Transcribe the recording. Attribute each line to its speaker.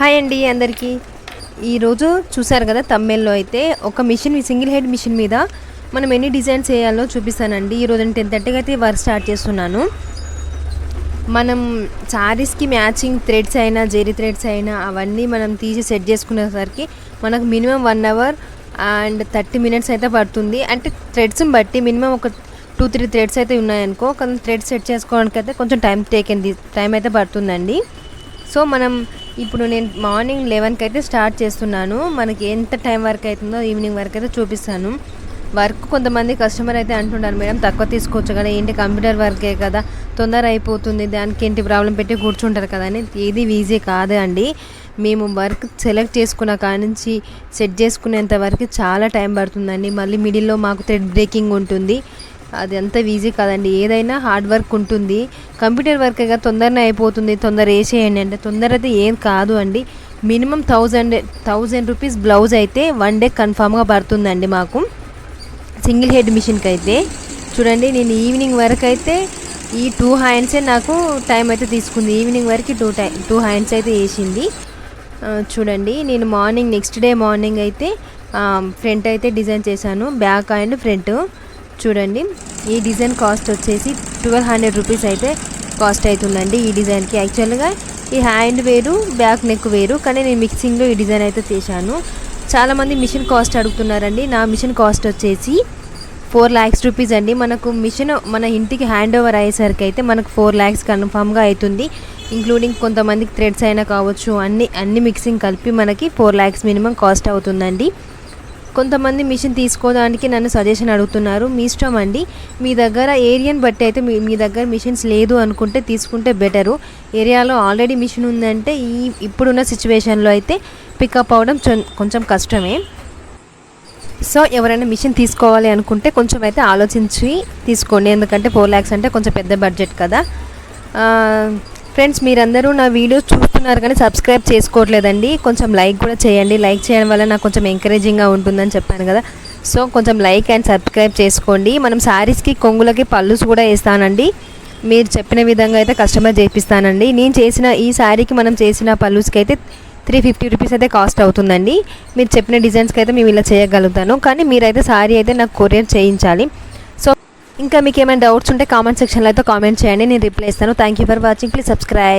Speaker 1: Hi అండి అందరికీ. ఈరోజు చూసారు కదా తమ్మెల్లో అయితే ఒక మిషన్ సింగిల్ హెడ్ మిషన్ మీద మనం ఎన్ని డిజైన్స్ వేయాలో చూపిస్తానండి. ఈరోజు నేను టెన్ థర్టీకి అయితే వర్క్ స్టార్ట్ చేస్తున్నాను. మనం శారీస్కి మ్యాచింగ్ థ్రెడ్స్ అయినా జెరీ థ్రెడ్స్ అయినా అవన్నీ మనం తీసి సెట్ చేసుకునేసరికి మనకు minimum one hour and thirty minutes అయితే పడుతుంది. అంటే థ్రెడ్స్ని బట్టి మినిమం ఒక టూ త్రీ థ్రెడ్స్ అయితే ఉన్నాయనుకో కానీ థ్రెడ్స్ సెట్ చేసుకోవడానికి అయితే కొంచెం టైం టేకెన్ టైం అయితే పడుతుందండి. సో మనం ఇప్పుడు నేను మార్నింగ్ లెవెన్కి అయితే స్టార్ట్ చేస్తున్నాను. మనకి ఎంత టైం వరకు అవుతుందో ఈవినింగ్ వరకు అయితే చూపిస్తాను. వర్క్ కొంతమంది కస్టమర్ అయితే అంటున్నారు మేడం తక్కువ తీసుకోవచ్చు కదా ఏంటి కంప్యూటర్ వర్కే కదా తొందర అయిపోతుంది దానికి ఏంటి ప్రాబ్లం పెట్టి కూర్చుంటారు కదా అని. ఏది ఈజీ కాదు అండి. మేము వర్క్ సెలెక్ట్ చేసుకున్న కానుంచి సెట్ చేసుకునేంత వరకు చాలా టైం పడుతుందండి. మళ్ళీ మిడిల్లో మాకు థ్రెడ్ బ్రేకింగ్ ఉంటుంది. అది అంత ఈజీ కాదండి. ఏదైనా హార్డ్ వర్క్ ఉంటుంది. కంప్యూటర్ వర్క్ కదా తొందరనే అయిపోతుంది. తొందర వేసేయండి అంటే తొందర అయితే ఏం కాదు అండి. Minimum thousand thousand rupees blouse అయితే వన్ డే కన్ఫామ్గా పడుతుందండి మాకు. సింగిల్ హెడ్ మిషన్కి అయితే. చూడండి నేను ఈవినింగ్ వరకు అయితే ఈ టూ హ్యాండ్సే నాకు టైం అయితే తీసుకుంది. ఈవినింగ్ వరకు టూ టై టూ హ్యాండ్స్ అయితే వేసింది. చూడండి నేను మార్నింగ్ నెక్స్ట్ డే మార్నింగ్ అయితే ఫ్రంట్ అయితే డిజైన్ చేశాను. బ్యాక్ అండ్ ఫ్రంట్ చూడండి. ఈ డిజైన్ కాస్ట్ వచ్చేసి ట్వెల్వ్ హండ్రెడ్ రూపీస్ అయితే కాస్ట్ అవుతుందండి ఈ డిజైన్కి. యాక్చువల్గా ఈ హ్యాండ్ వేరు బ్యాక్ నెక్ వేరు కానీ నేను మిక్సింగ్లో ఈ డిజైన్ అయితే చేశాను చాలామంది మిషన్ కాస్ట్ అడుగుతున్నారండి. నా మిషన్ కాస్ట్ వచ్చేసి ఫోర్ ల్యాక్స్ రూపీస్ అండి. మనకు మిషన్ మన ఇంటికి హ్యాండ్ ఓవర్ అయ్యేసరికి అయితే మనకు ఫోర్ ల్యాక్స్ కన్ఫామ్గా అవుతుంది. ఇంక్లూడింగ్ కొంతమందికి థ్రెడ్స్ అయినా కావచ్చు అన్ని అన్ని మిక్సింగ్ కలిపి మనకి ఫోర్ ల్యాక్స్ మినిమం కాస్ట్ అవుతుందండి. కొంతమంది మిషన్ తీసుకోవడానికి నన్ను సజెషన్ అడుగుతున్నారు. మీ ఇష్టం అండి. మీ దగ్గర ఏరియాని బట్టి అయితే మీ మీ దగ్గర మిషన్స్ లేదు అనుకుంటే తీసుకుంటే బెటరు. ఏరియాలో ఆల్రెడీ మిషన్ ఉందంటే ఈ ఇప్పుడున్న సిచ్యువేషన్లో అయితే పికప్ అవ్వడం కొంచెం కష్టమే. సో ఎవరైనా మిషన్ తీసుకోవాలి అనుకుంటే కొంచెం అయితే ఆలోచించి తీసుకోండి. ఎందుకంటే ఫోర్ ల్యాక్స్ అంటే కొంచెం పెద్ద బడ్జెట్ కదా. ఫ్రెండ్స్ మీరందరూ నా వీడియోస్ చూస్తున్నారు కానీ సబ్స్క్రైబ్ చేసుకోవట్లేదండి. కొంచెం లైక్ కూడా చేయండి. లైక్ చేయడం వల్ల నాకు కొంచెం ఎంకరేజింగ్గా ఉంటుందని చెప్పాను కదా. సో కొంచెం లైక్ అండ్ సబ్స్క్రైబ్ చేసుకోండి. మనం శారీస్కి కొంగులకి పళ్ళుస్ కూడా వేస్తానండి. మీరు చెప్పిన విధంగా అయితే కస్టమర్ చేపిస్తానండి. నేను చేసిన ఈ శారీకి మనం చేసిన పళ్ళుస్కి అయితే త్రీ ఫిఫ్టీ రూపీస్ అయితే కాస్ట్ అవుతుందండి. మీరు చెప్పిన డిజైన్స్కి అయితే మేము ఇలా చేయగలుగుతాను. కానీ మీరైతే శారీ అయితే నాకు కొరియర్ చేయించాలి. ఇంకా మీకు ఏమైనా డౌట్స్ ఉంటే కామెంట్ సెక్షన్లో అయితే కామెంట్ చేయండి. నేను రిప్లై ఇస్తాను. Thank you for watching please subscribe